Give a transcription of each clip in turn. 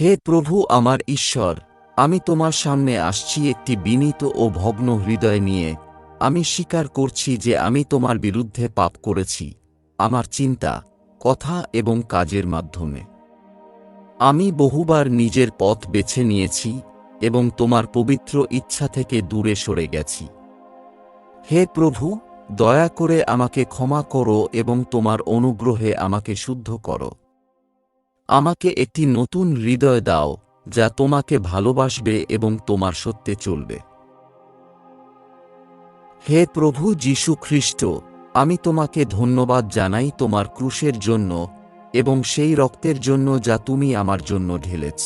হে প্রভু আমার ঈশ্বর, আমি তোমার সামনে আসছি একটি বিনীত ও ভগ্ন হৃদয় নিয়ে। আমি স্বীকার করছি যে আমি তোমার বিরুদ্ধে পাপ করেছি, আমার চিন্তা, কথা এবং কাজের মাধ্যমে। আমি বহুবার নিজের পথ বেছে নিয়েছি এবং তোমার পবিত্র ইচ্ছা থেকে দূরে সরে গেছি। হে প্রভু, দয়া করে আমাকে ক্ষমা করো এবং তোমার অনুগ্রহে আমাকে শুদ্ধ করো। আমাকে একটি নতুন হৃদয় দাও, যা তোমাকে ভালোবাসবে এবং তোমার সত্যে চলবে। হে প্রভু যীশু খ্রিস্ট, আমি তোমাকে ধন্যবাদ জানাই তোমার ক্রুশের জন্য এবং সেই রক্তের জন্য যা তুমি আমার জন্য ঢেলেছ।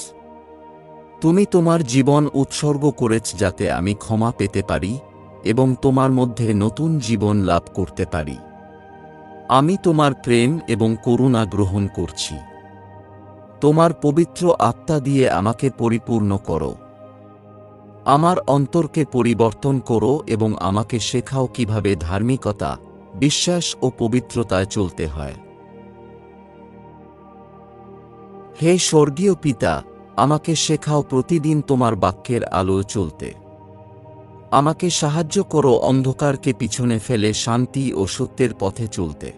তুমি তোমার জীবন উৎসর্গ করেছ যাতে আমি ক্ষমা পেতে পারি এবং তোমার মধ্যে নতুন জীবন লাভ করতে পারি। আমি তোমার প্রেম এবং করুণা গ্রহণ করছি। তোমার পবিত্র আত্মা দিয়ে আমাকে পরিপূর্ণ করো। আমার অন্তরকে পরিবর্তন করো এবং আমাকে শেখাও কীভাবে ধার্মিকতা, বিশ্বাস ও পবিত্রতায় চলতে হয়। হে স্বর্গীয় পিতা, আমাকে শেখাও প্রতিদিন তোমার বাক্যের আলোয় চলতে। আমাকে সাহায্য করো অন্ধকারকে পিছনে ফেলে শান্তি ও সত্যের পথে চলতে।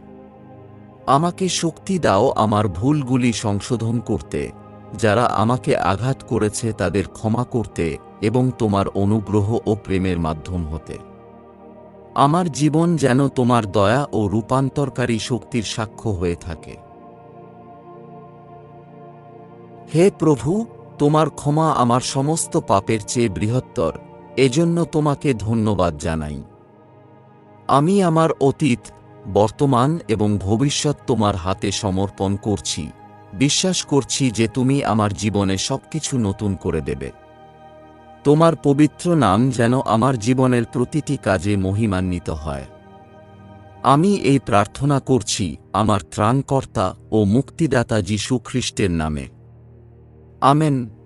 আমাকে শক্তি দাও আমার ভুলগুলি সংশোধন করতে। যারা আমাকে আঘাত করেছে তাদের ক্ষমা করতে এবং তোমার অনুগ্রহ ও প্রেমের মাধ্যম হতে। আমার জীবন যেন তোমার দয়া ও রূপান্তরকারী শক্তির সাক্ষ্য হয়ে থাকে। হে প্রভু, তোমার ক্ষমা আমার সমস্ত পাপের চেয়ে বৃহত্তর, এজন্য তোমাকে ধন্যবাদ জানাই। আমি আমার অতীত বর্তমান এবং ভবিষ্যৎ তোমার হাতে সমর্পণ করছি। বিশ্বাস করছি যে তুমি আমার জীবনে সবকিছু নতুন করে দেবে। তোমার পবিত্র নাম যেন আমার জীবনের প্রতিটি কাজে মহিমান্বিত হয়। আমি এই প্রার্থনা করছি আমার ত্রাণকর্তা ও মুক্তিদাতা যীশু খ্রিস্টের নামে। আমেন।